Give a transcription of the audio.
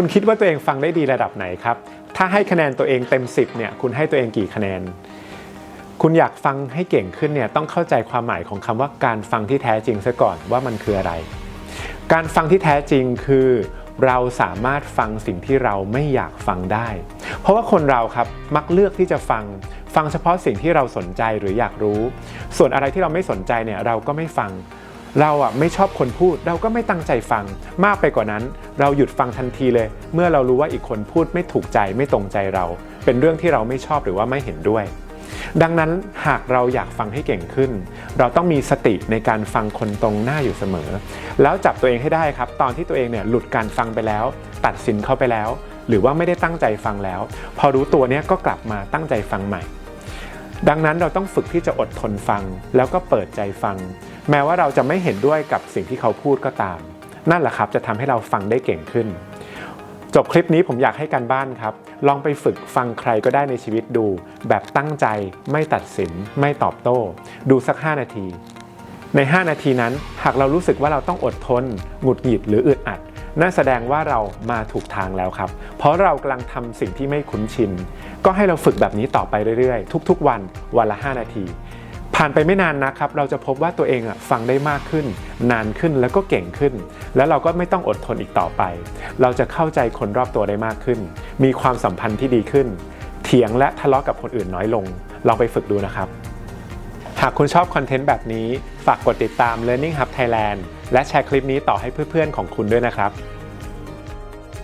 คุณคิดว่าตัวเองฟังได้ดีระดับไหนครับ ถ้าให้คะแนนตัวเองเต็ม 10เนี่ยคุณให้ตัวเองกี่คะแนน คุณอยากฟังให้เก่งขึ้นเนี่ยต้องเข้าใจความหมายของคำว่าการฟังที่แท้จริงซะก่อนว่ามันคืออะไร การฟังที่แท้จริงคือเราสามารถฟังสิ่งที่เราไม่อยากฟังได้ เพราะว่าคนเราครับมักเลือกที่จะฟัง ฟังเฉพาะสิ่งที่เราสนใจหรืออยากรู้ ส่วนอะไรที่เราไม่สนใจเนี่ยเราก็ไม่ฟัง เราอะไม่ชอบคนพูดเราก็ไม่ตั้งใจฟัง มากไปกว่านั้น เราหยุดฟังทันทีเลย เมื่อเรารู้ว่าอีกคนพูดไม่ถูกใจไม่ตรงใจเรา เป็นเรื่องที่เราไม่ชอบหรือว่าไม่เห็นด้วย ดังนั้นหากเราอยากฟังให้เก่งขึ้น เราต้องมีสติในการฟังคนตรงหน้าอยู่เสมอ แล้วจับตัวเองให้ได้ครับ ตอนที่ตัวเองเนี่ยหลุดการฟังไปแล้ว ตัดสินเขาไปแล้ว หรือว่าไม่ได้ตั้งใจฟังแล้ว พอรู้ตัวเนี้ยก็กลับมาตั้งใจฟังใหม่ดังนั้นเราต้องฝึกที่จะอดทนฟัง แล้วก็เปิดใจฟัง แม้ว่าเราจะไม่เห็นด้วยกับสิ่งที่เขาพูดก็ตาม นั่นแหละครับจะทำให้เราฟังได้เก่งขึ้น จบคลิปนี้ผมอยากให้การบ้านครับ ลองไปฝึกฟังใครก็ได้ในชีวิตดู แบบตั้งใจ ไม่ตัดสิน ไม่ตอบโต้ ดูสัก 5 นาที ใน 5 นาทีนั้น หากเรารู้สึกว่าเราต้องอดทนหงุดหงิดหรืออึดอัดนั่นแสดงว่าเรามาถูกทางแล้วครับ เพราะเรากำลังทำสิ่งที่ไม่คุ้นชิน ก็ให้เราฝึกแบบนี้ต่อไปเรื่อยๆ ทุกๆ วัน วันละ 5 นาที ผ่านไปไม่นานนะครับ เราจะพบว่าตัวเองฟังได้มากขึ้น นานขึ้นแล้วก็เก่งขึ้น แล้วเราก็ไม่ต้องอดทนอีกต่อไป เราจะเข้าใจคนรอบตัวได้มากขึ้น มีความสัมพันธ์ที่ดีขึ้น เถียงและทะเลาะกับคนอื่นน้อยลง ลองไปฝึกดูนะครับ หากคุณชอบคอนเทนต์แบบนี้ ฝากกดติดตาม Learning Hub Thailand และแชร์คลิปนี้ต่อให้เพื่อนๆของคุณด้วยนะครับ